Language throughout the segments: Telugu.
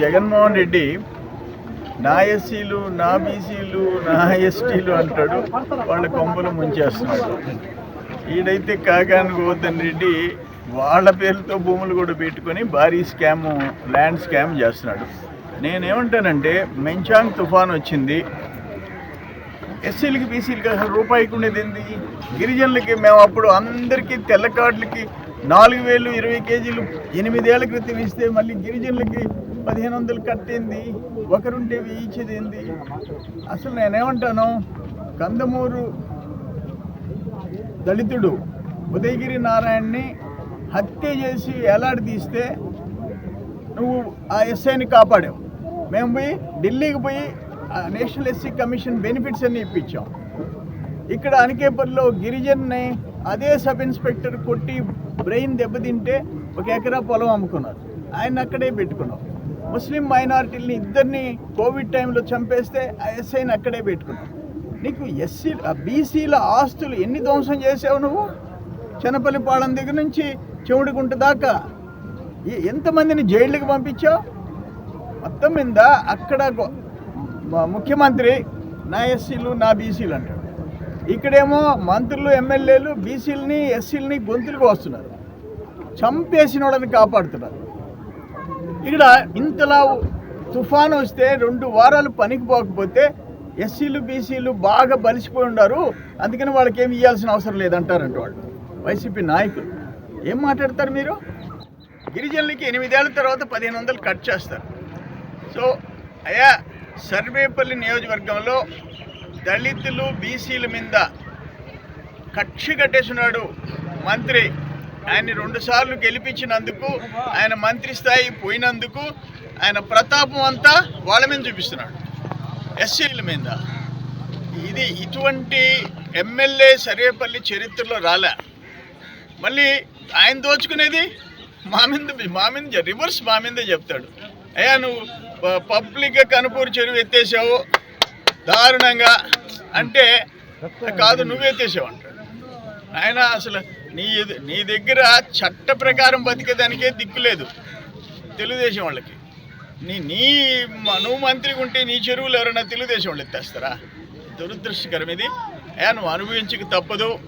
జగన్మోహన్ రెడ్డి నా ఎస్సీలు నా బీసీలు నా ఎస్టీలు అంటాడు వాళ్ళ కొంపలు ముంచేస్తున్నాడు. ఈడైతే కాగాని గోవర్ధన్ రెడ్డి వాళ్ళ పేర్లతో భూములు కూడా పెట్టుకొని భారీ స్కాము ల్యాండ్ స్కామ్ చేస్తున్నాడు. నేనేమంటానంటే మెంచాంగ్ తుఫాన్ వచ్చింది. ఎస్సీలకి బీసీలకి అసలు రూపాయికి ఉండేది ఏంది? గిరిజనులకి మేము అప్పుడు అందరికీ తెల్ల కార్డులకి నాలుగు వేలు ఇరవై కేజీలు ఎనిమిదేళ్ళ క్రితం ఇస్తే మళ్ళీ గిరిజనులకి పదిహేను వందలు కట్టింది? ఒకరుంటే వెయ్యి ఇచ్చేది ఏంది? అసలు నేనేమంటాను? కందమూరు దళితుడు ఉదయగిరి నారాయణని హత్య చేసి ఎలాడి తీస్తే నువ్వు ఆ ఎస్ఐని కాపాడావు. మేము పోయి ఢిల్లీకి పోయి నేషనల్ ఎస్సీ కమిషన్ బెనిఫిట్స్ అన్ని ఇప్పించాం. ఇక్కడ అనికేపల్లిలో గిరిజన్ని అదే సబ్ ఇన్స్పెక్టర్ కొట్టి బ్రెయిన్ దెబ్బతింటే ఒక ఎకరా పొలం అమ్ముకున్నారు. ఆయన అక్కడే పెట్టుకున్నాం. ముస్లిం మైనారిటీలని ఇద్దరిని కోవిడ్ టైంలో చంపేస్తే ఆ ఎస్ఐని అక్కడే పెట్టుకున్నాం. నీకు ఎస్సీ బీసీల ఆస్తులు ఎన్ని ధ్వంసం చేసావు నువ్వు? చెనపల్లిపాళెం దగ్గర నుంచి చెవుడిగుంట దాకా. ఎంతమందిని జైళ్ళకి పంపించావు? మొత్తం మీద అక్కడ ముఖ్యమంత్రి నా ఎస్సీలు నా బీసీలు అంటాడు ఇక్కడేమో మంత్రులు ఎమ్మెల్యేలు బీసీలని ఎస్సీలని గొంతులుగా వస్తున్నారు. చంపేసిన వాళ్ళని కాపాడుతున్నారు. ఇక్కడ ఇంతలా తుఫాను వస్తే రెండు వారాలు పనికి పోకపోతే ఎస్సీలు బీసీలు బాగా బలిసిపోయి ఉన్నారు. అందుకని వాళ్ళకి ఏమి ఇవ్వాల్సిన అవసరం లేదంటారంట వాళ్ళు. వైసీపీ నాయకులు. ఏం మాట్లాడతారు మీరు? గిరిజనులకి ఎనిమిదేళ్ళ తర్వాత పదిహేను వందలు కట్ చేస్తారు. సో అయ్యా సర్వేపల్లి నియోజకవర్గంలో దళితులు బీసీల మీద కక్షి కట్టేసినాడు మంత్రి. ఆయన్ని రెండుసార్లు గెలిపించినందుకు ఆయన మంత్రి స్థాయి పోయినందుకు ఆయన ప్రతాపం అంతా వాళ్ళ మీద చూపిస్తున్నాడు. ఎస్సీల మీద. ఇది ఇటువంటి ఎమ్మెల్యే సర్వేపల్లి చరిత్రలో రాలే. మళ్ళీ ఆయన దోచుకునేది మా మీద మా మీద రివర్స్ మా మీదే చెప్తాడు. అయ్యా నువ్వు పబ్లిక్గా కనుపూరు చెరువు ఎత్తేసావు. దారుణంగా. అంటే కాదు నువ్వు ఎత్తేసావు అంటాడు. ఆయన అసలు నీ నీ దగ్గర చట్ట ప్రకారం బతికేదానికే దిక్కు లేదు. తెలుగుదేశం వాళ్ళకి. నీ నీ నువ్వు మంత్రిగా ఉంటే నీ చెరువులు ఎవరైనా తెలుగుదేశం వాళ్ళు ఎత్తేస్తారా? దురదృష్టకరం ఇది. నువ్వు అనుభవించక తప్పదు.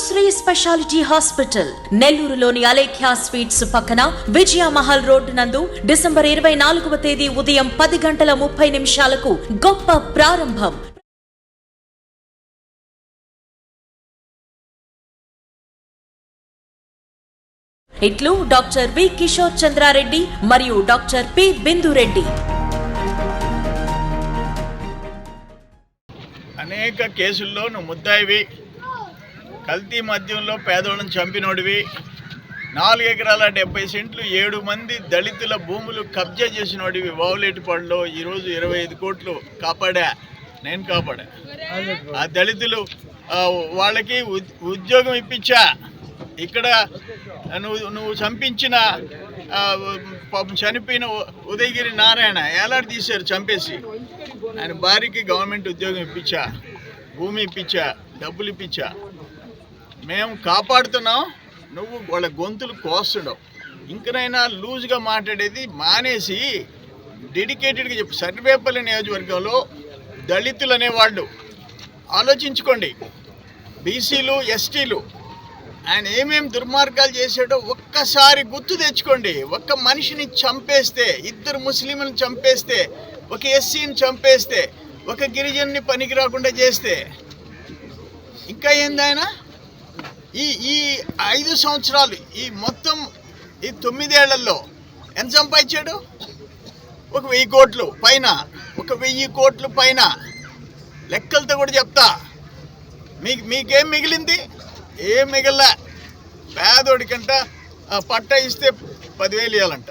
శ్రీ స్పెషాలిటీ హాస్పిటల్ నెల్లూరులోని అలేఖ్యా స్వీట్స్ పక్కన విజయ మహల్ రోడ్డు నందు డిసెంబర్ ఇరవై నాలుగవ తేదీ ఉదయం పది గంటల ముప్పై నిమిషాలకు గొప్ప ప్రారంభం. ఇట్లు డాక్టర్ వి కిషోర్ చంద్రారెడ్డి మరియు డాక్టర్ పి బిందురెడ్డి. అనేక కేసుల్లో ముద్దాయివి. కల్తీ మద్యంలో పేదోళ్ళని చంపినోడివి. నాలుగు ఎకరాల డెబ్బై సెంట్లు ఏడు మంది దళితుల భూములు కబ్జా చేసినోడివి వావులేటిపాడులో. ఈరోజు ఇరవై ఐదు కోట్లు కాపాడా? నేను కాపాడా? ఆ దళితులు వాళ్ళకి ఉద్- ఉద్యోగం ఇప్పించా? ఇక్కడ నువ్వు నువ్వు చంపించిన పాపం చనిపోయిన ఉదయగిరి నారాయణ ఏలాడు తీశారు చంపేసి? ఆయన భార్యకి గవర్నమెంట్ ఉద్యోగం ఇప్పించా భూమి ఇప్పించా డబ్బులు ఇప్పించా? మేము కాపాడుతున్నాం. నువ్వు వాళ్ళ గొంతులు కోస్తుండవు. ఇంకనైనా లూజ్గా మాట్లాడేది మానేసి డెడికేటెడ్గా చెప్పు. సర్వేపల్లి నియోజకవర్గంలో దళితులు అనేవాళ్ళు. ఆలోచించుకోండి. బీసీలు ఎస్టీలు ఆయన ఏమేమి దుర్మార్గాలు చేశాడో ఒక్కసారి గుర్తు తెచ్చుకోండి. ఒక్క మనిషిని చంపేస్తే ఇద్దరు ముస్లింలను చంపేస్తే ఒక ఎస్సీని చంపేస్తే ఒక గిరిజన్ని పనికి రాకుండా చేస్తే ఇంకా ఏంది ఆయన? ఈ ఈ ఐదు సంవత్సరాలు ఈ మొత్తం ఈ తొమ్మిదేళ్ళలో ఎంత సంపాదించాడు? ఒక వెయ్యి కోట్లు పైన ఒక వెయ్యి కోట్లు పైన. లెక్కలతో కూడా చెప్తా. మీకు మీకేం మిగిలింది? ఏం మిగల్లా పేదోడికంట పట్ట ఇస్తే పదివేలు ఇవ్వాలంట